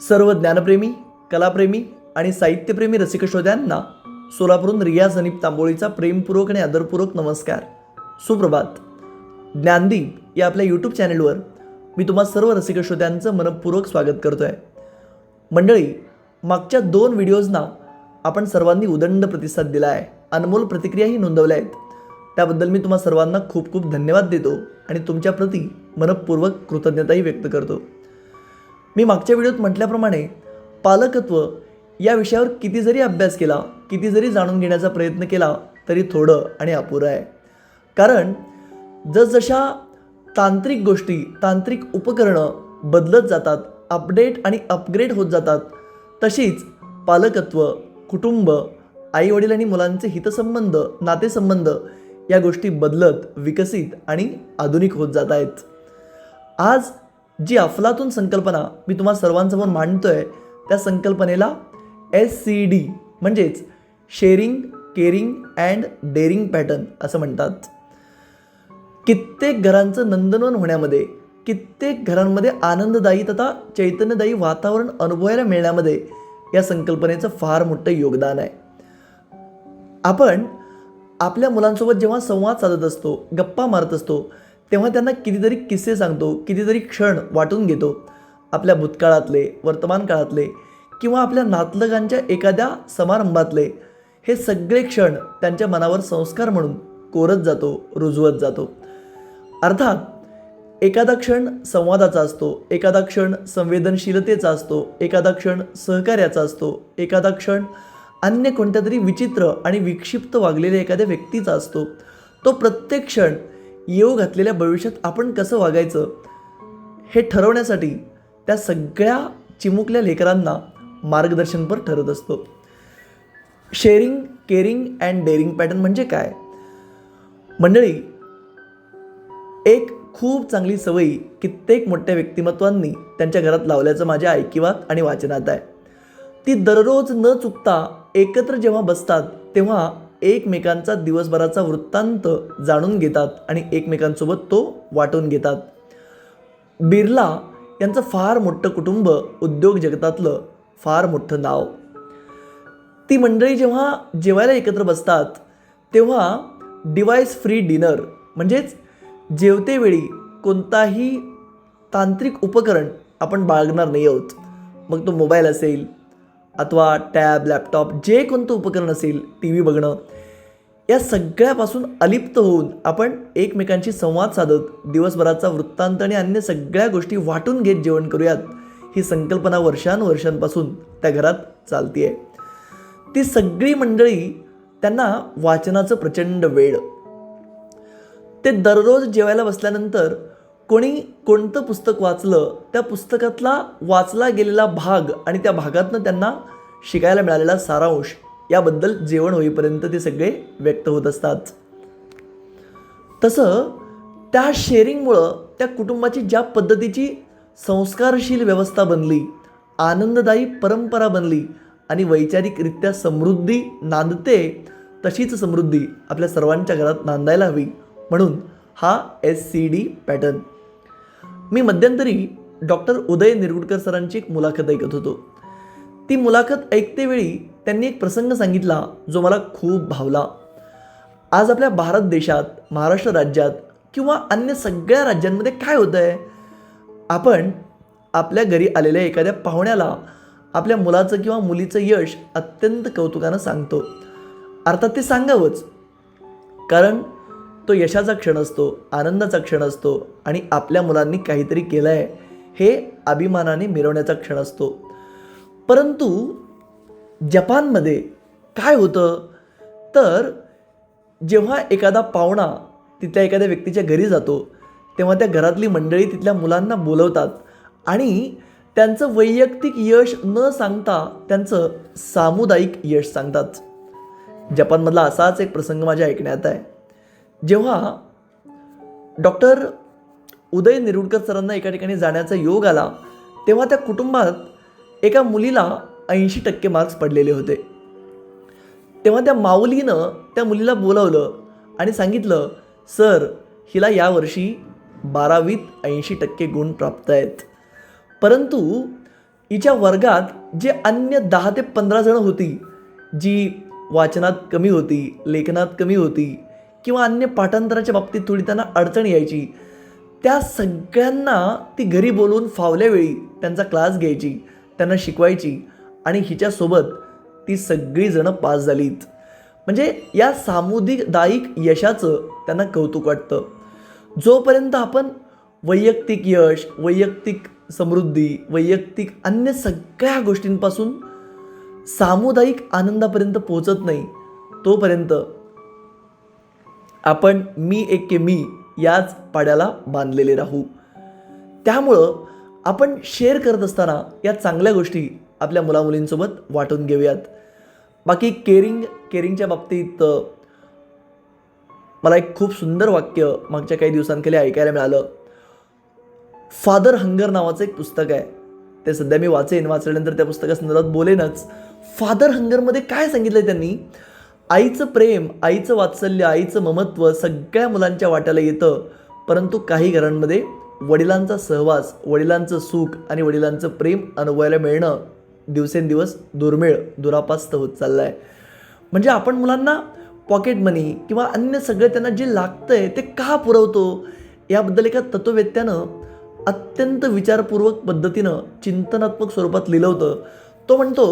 सर्व ज्ञानप्रेमी कलाप्रेमी आणि साहित्यप्रेमी रसिक श्रोत्यांना सोलापूरून रियाज सनीप तांबोळीचा प्रेमपूर्वक आणि आदरपूर्वक नमस्कार. सुप्रभात. ज्ञानदीप या आपल्या यूट्यूब चॅनेलवर मी तुम्हा सर्व रसिक श्रोत्यांचं मनपूर्वक स्वागत करतो आहे मंडळी मागच्या दोन व्हिडिओजना आपण सर्वांनी उदंड प्रतिसाद दिला आहे अनमोल प्रतिक्रियाही नोंदवल्या आहेत. त्याबद्दल मी तुम्हा सर्वांना खूप खूप धन्यवाद देतो आणि तुमच्याप्रती मनपूर्वक कृतज्ञताही व्यक्त करतो. मी मागच्या व्हिडिओत म्हटल्याप्रमाणे पालकत्व या विषयावर किती जरी अभ्यास केला किती जरी जाणून घेण्याचा प्रयत्न केला तरी थोडं आणि अपुरं आहे. कारण जसजशा तांत्रिक गोष्टी तांत्रिक उपकरणं बदलत जातात अपडेट आणि अपग्रेड होत जातात तशीच पालकत्व कुटुंब आईवडील आणि मुलांचे हितसंबंध नातेसंबंध या गोष्टी बदलत विकसित आणि आधुनिक होत जात आहेत. आज जी अफलातून संकल्पना मी तुम्हा सर्वांसमोर मांडतोय त्या संकल्पनेला एस सी डी म्हणजेच sharing caring and daring pattern असं म्हणतात. कित्येक घरांचं नंदनवन होण्यामध्ये कित्येक घरांमध्ये आनंददायी तथा चैतन्यदायी वातावरण अनुभवायला मिळण्यामध्ये या संकल्पनेचं फार मोठं योगदान आहे. आपण आपल्या मुलांसोबत जेव्हा संवाद साधत असतो गप्पा मारत असतो तेव्हा त्यांना कितीतरी किस्से सांगतो कितीतरी क्षण वाटून घेतो. आपल्या भूतकाळातले वर्तमान काळातले किंवा आपल्या नातलगांच्या एखाद्या समारंभातले. हे सगळे क्षण त्यांच्या मनावर संस्कार म्हणून कोरत जातो रुजवत जातो. अर्थात एखादा क्षण संवादाचा असतो एखादा क्षण संवेदनशीलतेचा असतो एखादा क्षण सहकार्याचा असतो एखादा क्षण अन्य कोणत्या तरी विचित्र आणि विक्षिप्त वागलेल्या एखाद्या व्यक्तीचा असतो. तो प्रत्येक क्षण येऊ घातलेल्या भविष्यात आपण कसं वागायचं? हे ठरवण्यासाठी त्या सगळ्या चिमुकल्या लेकरांना मार्गदर्शनपर ठरत असतो. Sharing caring and daring pattern म्हणजे काय? मंडळी एक खूप चांगली सवयी कित्येक मोठ्या व्यक्तिमत्वांनी त्यांच्या घरात लावल्याचं माझ्या ऐकिवात आणि वाचनात आहे. ती दररोज न चुकता एकत्र जेव्हा बसतात तेव्हा एकमेकांचा दिवसभराचा वृत्तांत जाणून घेतात आणि एकमेकांसोबत तो वाटून घेतात. बिर्ला यांचं फार मोठं कुटुंब उद्योग जगतातलं फार मोठं नाव. ती मंडळी जेव्हा जेवायला एकत्र बसतात तेव्हा डिवाइस फ्री डिनर म्हणजेच जेवतेवेळी कोणताही तांत्रिक उपकरण आपण बाळगणार नाही आहोत. मग तो मोबाईल असेल अथवा टॅब लॅपटॉप जे कोणतं उपकरण असेल टी व्ही बघणं या सगळ्यापासून अलिप्त होऊन आपण एकमेकांशी संवाद साधत दिवसभराचा वृत्तांत आणि अन्य सगळ्या गोष्टी वाटून घेत जेवण करूयात ही संकल्पना वर्षानुवर्षांपासून त्या घरात चालती आहे ती सगळी मंडळी त्यांना वाचनाचं प्रचंड वेळ. ते दररोज जेवायला बसल्यानंतर कोणी कोणतं पुस्तक वाचलं त्या पुस्तकातला वाचला गेलेला भाग आणि त्या भागातनं त्यांना शिकायला मिळालेला सारांश याबद्दल जेवण होईपर्यंत ते सगळे व्यक्त होत असतात. तसं त्या शेअरिंगमुळं त्या कुटुंबाची ज्या पद्धतीची संस्कारशील व्यवस्था बनली आनंददायी परंपरा बनली आणि वैचारिकरित्या समृद्धी नांदते तशीच समृद्धी आपल्या सर्वांच्या घरात नांदायला हवी म्हणून हा एस सी डी पॅटर्न मी मध्यंतरी डॉक्टर उदय निरगुडकर सरांची एक मुलाखत ऐकत होतो. ती मुलाखत ऐकतेवेळी त्यांनी एक प्रसंग सांगितला जो मला खूप भावला. आज आपल्या भारत देशात महाराष्ट्र राज्यात किंवा अन्य सगळ्या राज्यांमध्ये काय होतं आहे आपण आपल्या घरी आलेल्या एखाद्या पाहुण्याला आपल्या मुलाचं किंवा मुलीचं यश अत्यंत कौतुकानं सांगतो. अर्थात ते सांगावंच. कारण तो यशाचा क्षण असतो आनंदाचा क्षण असतो आणि आपल्या मुलांनी काहीतरी केलं आहे हे अभिमानाने मिरवण्याचा क्षण असतो. परंतु जपानमध्ये काय होतं? तर जेव्हा एखादा पाहुणा तिथल्या एखाद्या व्यक्तीच्या घरी जातो तेव्हा त्या घरातली मंडळी तिथल्या मुलांना बोलवतात आणि त्यांचं वैयक्तिक यश न सांगता त्यांचं सामुदायिक यश सांगतात. जपानमधला असाच एक प्रसंग माझ्या ऐकण्यात आहे. जेव्हा डॉक्टर उदय निरुडकर सरांना एका ठिकाणी जाण्याचा योग आला तेव्हा त्या कुटुंबात एका मुलीला ऐंशी टक्के मार्क्स पडलेले होते. तेव्हा त्या माऊलीनं त्या मुलीला बोलावलं आणि सांगितलं सर हिला यावर्षी बारावीत ऐंशी टक्के गुण प्राप्त आहेत. परंतु हिच्या वर्गात जे अन्य दहा ते पंधरा जणं होती जी वाचनात कमी होती लेखनात कमी होती किंवा अन्य पाठांतराच्या बाबतीत थोडी त्यांना अडचण यायची. त्या सगळ्यांना ती घरी बोलवून फावल्या वेळी त्यांचा क्लास घ्यायची त्यांना शिकवायची आणि हिच्यासोबत ती सगळीजणं पास झालीत. म्हणजे या सामुदायिक यशाचं त्यांना कौतुक वाटतं. जोपर्यंत आपण वैयक्तिक यश वैयक्तिक समृद्धी वैयक्तिक अन्य सगळ्या गोष्टींपासून सामुदायिक आनंदापर्यंत पोहोचत नाही तोपर्यंत आपण मी एके मी याच पाड्याला बांधलेले राहू. त्यामुळं आपण शेअर करत असताना या चांगल्या गोष्टी आपल्या मुलामुलींसोबत वाटून घेऊयात. बाकी केअरिंग केरिंगच्या बाबतीत मला एक खूप सुंदर वाक्य मागच्या काही दिवसांखाली ऐकायला मिळालं. फादर हंगर नावाचं एक पुस्तक आहे. ते सध्या मी वाचेन. वाचल्यानंतर त्या पुस्तकासंदर्भात बोलेनच. फादर हंगरमध्ये काय सांगितलं त्यांनी? आईचं प्रेम आईचं वात्सल्य आईचं ममत्व सगळ्या मुलांच्या वाट्याला येतं. परंतु काही घरांमध्ये वडिलांचा सहवास वडिलांचं सुख आणि वडिलांचं प्रेम अनुभवायला मिळणं दिवसेंदिवस दुर्मिळ दुरापास्त होत चाललं आहे म्हणजे आपण मुलांना पॉकेट मनी किंवा अन्य सगळं त्यांना जे लागतं आहे ते का पुरवतो? याबद्दल एका तत्ववेत्यानं अत्यंत विचारपूर्वक पद्धतीनं चिंतनात्मक स्वरूपात लिहिलं होतं. तो म्हणतो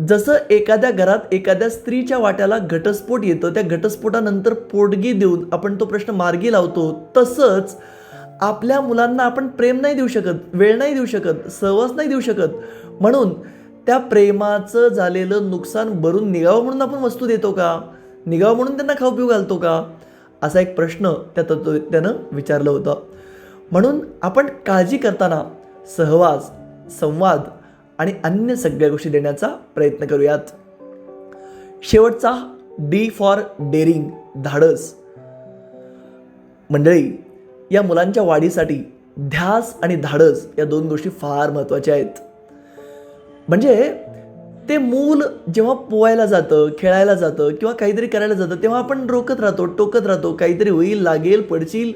जसं एखाद्या घरात एखाद्या स्त्रीच्या वाट्याला घटस्फोट येतं त्या घटस्फोटानंतर पोटगी देऊन आपण तो प्रश्न मार्गी लावतो तसंच आपल्या मुलांना आपण प्रेम नाही देऊ शकत वेळ नाही देऊ शकत सहवास नाही देऊ शकत. म्हणून त्या प्रेमाचं झालेलं नुकसान भरून निघावं म्हणून आपण वस्तू देतो का? निघावं म्हणून त्यांना खाऊ पिऊ घालतो का? असा एक प्रश्न त्या तत्व त्यानं विचारलं होतं. म्हणून आपण काळजी करताना सहवास संवाद आणि अन्य सगळ्या गोष्टी देण्याचा प्रयत्न करूयात. शेवटचा डी फॉर डेअरिंग धाडस. मंडळी या मुलांच्या वाढीसाठी ध्यास आणि धाडस या दोन गोष्टी फार महत्त्वाच्या आहेत. म्हणजे ते मूल जेव्हा पोवायला जातं खेळायला जातं किंवा काहीतरी करायला जातं तेव्हा आपण रोकत राहतो टोकत राहतो काहीतरी होईल लागेल पडशील.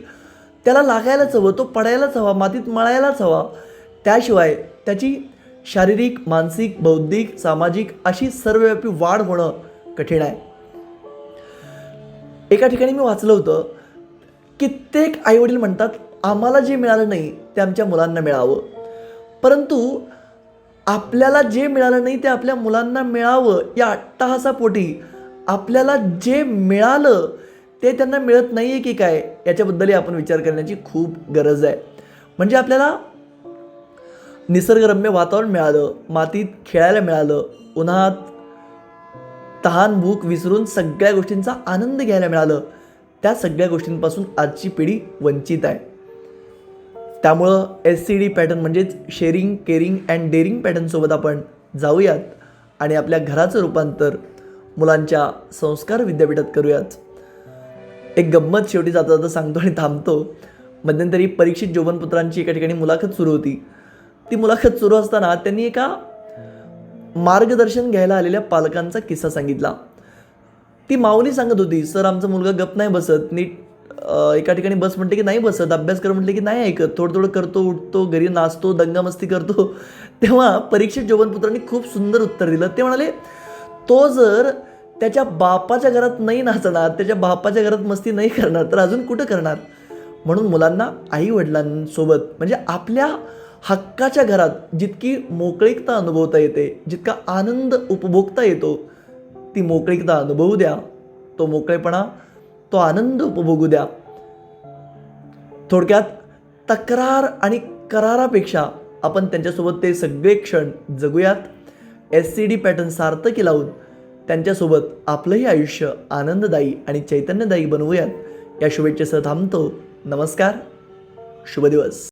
त्याला लागायलाच हवं तो पडायलाच हवा मातीत मळायलाच हवा. त्याशिवाय त्याची शारीरिक मानसिक बौद्धिक सामाजिक अशी सर्वव्यापी वाढ होणं कठीण आहे. एका ठिकाणी मी वाचलं होतं कित्येक आईवडील म्हणतात आम्हाला जे मिळालं नाही ते आमच्या मुलांना मिळावं. परंतु आपल्याला जे मिळालं नाही ते आपल्या मुलांना मिळावं या अट्टहासापोटी आपल्याला जे मिळालं ते त्यांना मिळत नाही आहे की काय याच्याबद्दलही आपण विचार करण्याची खूप गरज आहे. म्हणजे आपल्याला निसर्गरम्य वातावरण मिळालं मातीत खेळायला मिळालं उन्हात तहान भूक विसरून सगळ्या गोष्टींचा आनंद घ्यायला मिळालं. त्या सगळ्या गोष्टींपासून आजची पिढी वंचित आहे. त्यामुळं एस सी डी पॅटर्न म्हणजेच शेअरिंग केअरिंग अँड डेअरिंग पॅटर्नसोबत आपण जाऊयात आणि आपल्या घराचं रूपांतर मुलांच्या संस्कार विद्यापीठात करूयात. एक गंमत शेवटी जाता जाता सांगतो आणि थांबतो. मध्यंतरी परीक्षित जोबनपुत्रांची एका ठिकाणी मुलाखत सुरू होती. ती मुलाखत सुरू असताना त्यांनी एका मार्गदर्शन घ्यायला आलेल्या पालकांचा किस्सा सांगितला. ती माऊली सांगत होती सर आमचा मुलगा गप नाही बसत नीट एका ठिकाणी बस म्हटले की नाही बसत अभ्यास कर म्हटले की नाही ऐकत थोडं थोडं करतो उठतो घरी नाचतो दंगामस्ती करतो. तेव्हा परीक्षित जोबनपुत्रांनी खूप सुंदर उत्तर दिलं. ते म्हणाले तो जर त्याच्या बापाच्या घरात नाही नाचणार त्याच्या बापाच्या घरात मस्ती नाही करणार तर अजून कुठं करणार? म्हणून मुलांना आई वडिलांसोबत म्हणजे आपल्या हक्काच्या घरात जितकी मोकळीकता अनुभवता येते जितका आनंद उपभोगता येतो ती मोकळीकता अनुभवू द्या. तो मोकळेपणा तो आनंद उपभोगू द्या. थोडक्यात तक्रार आणि करारापेक्षा आपण त्यांच्यासोबत ते सगळे क्षण जगूयात. एस सी डी पॅटर्न सार्थकी लावून त्यांच्यासोबत आपलंही आयुष्य आनंददायी आणि चैतन्यदायी बनवूयात. या शुभेच्छेसह थांबतो. नमस्कार. शुभ दिवस.